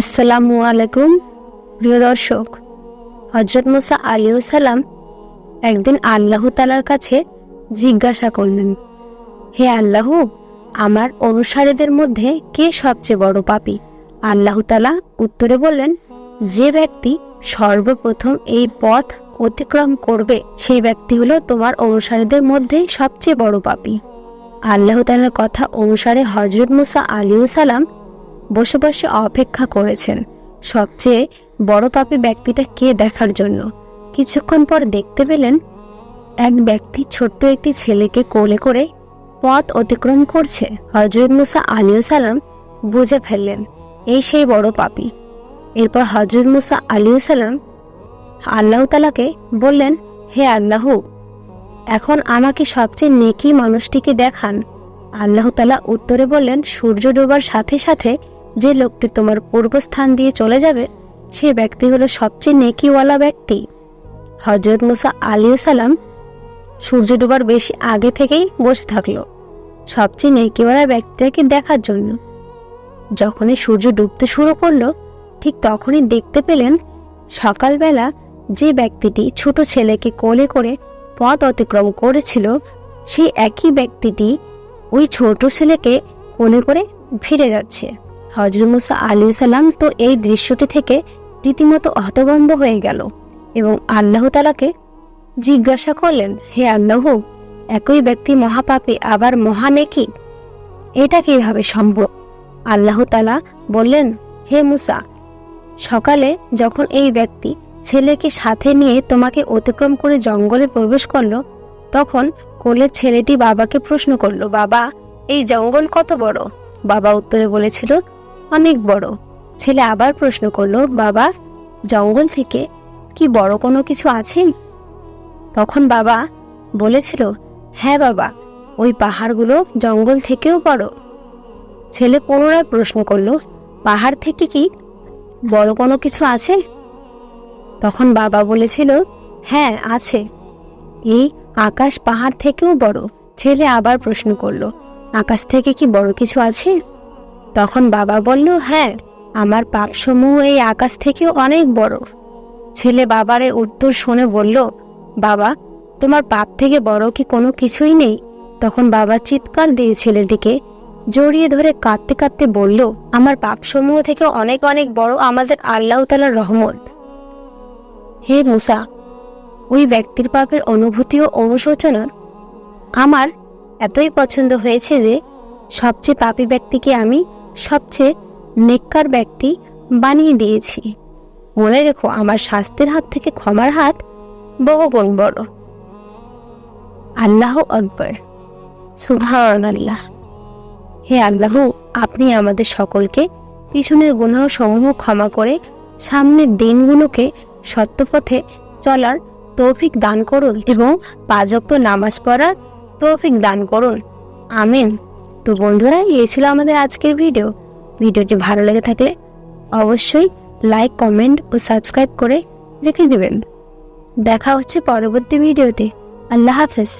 আসসালামু আলাইকুম। প্রিয় দর্শক হজরত মুসা সালাম একদিন আল্লাহ তালার কাছে জিজ্ঞাসা করলেন, হে আল্লাহ, আমার অনুসারীদের মধ্যে কে সবচেয়ে বড় পাপী? আল্লাহ তালা উত্তরে বললেন, যে ব্যক্তি সর্বপ্রথম এই পথ অতিক্রম করবে, সেই ব্যক্তি হলো তোমার অনুসারীদের মধ্যে সবচেয়ে বড় পাপি। আল্লাহ তালার কথা অনুসারে হজরত মুসা আলিউ সালাম বসে বসে অপেক্ষা করেছেন। সবচেয়ে বড় পাপী ব্যক্তিটা কে দেখার জন্য? কিছুক্ষণ পর দেখতে পেলেন এক ব্যক্তি ছোট্ট একটি ছেলেকে কোলে করে পথ অতিক্রম করছে। হজরত মুসা আলিউ সালাম বুঝে ফেললেন, এই সেই বড় পাপি। এরপর হজরত মুসা আলিউ সালাম আল্লাহ তালাকে বললেন, হে আল্লাহ, এখন আমাকে সবচেয়ে নেকি মানুষটিকে দেখান। আল্লাহ তালা উত্তরে বললেন, সূর্য ডোবার সাথে সাথে যে লোকটি তোমার পূর্বস্থান দিয়ে চলে যাবে, সে ব্যক্তি হলো সবচেয়ে নেকিওয়ালা ব্যক্তি। হজরত মুসা আলী সালাম সূর্য ডোবার বেশি আগে থেকেই বসে থাকল, সবচেয়ে নেকিওয়ালা ব্যক্তিটাকে দেখার জন্য। যখনই সূর্য ডুবতে শুরু করল, ঠিক তখনই দেখতে পেলেন সকালবেলা যে ব্যক্তিটি ছোট ছেলেকে কোলে করে পথ অতিক্রম করেছিল, সেই একই ব্যক্তিটি ওই ছোট ছেলেকে কোলে করে ফিরে যাচ্ছে। হজরত মুসা আলী সাল্লাম তো এই দৃশ্যটি থেকে রীতিমতো হতভম্ব হয়ে গেল এবং আল্লাহ তালাকে জিজ্ঞাসা করলেন, হে আল্লাহ, একই ব্যক্তি মহাপাপী আবার মহানেকি এটা কীভাবে সম্ভব? আল্লাহ তালা বললেন, হে মুসা, সকালে যখন এই ব্যক্তি ছেলেকে সাথে নিয়ে তোমাকে অতিক্রম করে জঙ্গলে প্রবেশ করল, তখন কোলের ছেলেটি বাবাকে প্রশ্ন করল, বাবা, এই জঙ্গল কত বড়? বাবা উত্তরে বলেছিল অনেক বড়। ছেলে আবার প্রশ্ন করল, বাবা, জঙ্গল থেকে কি বড় কোনো কিছু আছে? তখন বাবা বলেছিল হ্যাঁ বাবা, ওই পাহাড়গুলো জঙ্গল থেকেও বড়। ছেলে পুনরায় প্রশ্ন করল, পাহাড় থেকে কি বড় কোনো কিছু আছে? তখন বাবা বলেছিল হ্যাঁ আছে। এই আকাশ পাহাড় থেকেও বড়। ছেলে আবার প্রশ্ন করল, আকাশ থেকে কি বড় কিছু আছে? তখন বাবা বলল হ্যাঁ আমার পাপসমূহ এই আকাশ থেকেও অনেক বড়। ছেলে বাবার উত্তর শুনে বলল, বাবা, তোমার পাপ থেকে বড় কি কোনো কিছুই নেই? তখন বাবা চিৎকার দিয়ে ছেলেটিকে জড়িয়ে ধরে কাঁদতে কাঁদতে বলল, আমার পাপসমূহ থেকে অনেক অনেক বড় আমাদের আল্লাহ তালার রহমত। হে মুসা, ওই ব্যক্তির পাপের অনুভূতি ও অনুশোচনা আমার এতই পছন্দ হয়েছে যে সবচেয়ে পাপী ব্যক্তিকে আমি সবচেয়ে নেককার ব্যক্তি বানিয়ে দিয়েছি। মনে রেখো, আমার শাস্তির হাত থেকে ক্ষমার হাত বহুগুণ বড়। আল্লাহ আকবর। সুভান আল্লাহ হে আল্লাহ, আপনি আমাদের সকলকে পিছনের গুনাহ সমূহ ক্ষমা করে সামনের দিনগুলোকে সত্যপথে চলার তৌফিক দান করুন এবং পাঁচক্ত নামাজ পড়ার তৌফিক দান করুন। আমিন। তো বন্ধুরা, এই ছিল আমাদের আজকের ভিডিও ভিডিওটি ভালো লেগে থাকলে অবশ্যই লাইক কমেন্ট ও সাবস্ক্রাইব করে রেখে দেবেন। দেখা হচ্ছে পরবর্তী ভিডিওতে আল্লাহ হাফেজ।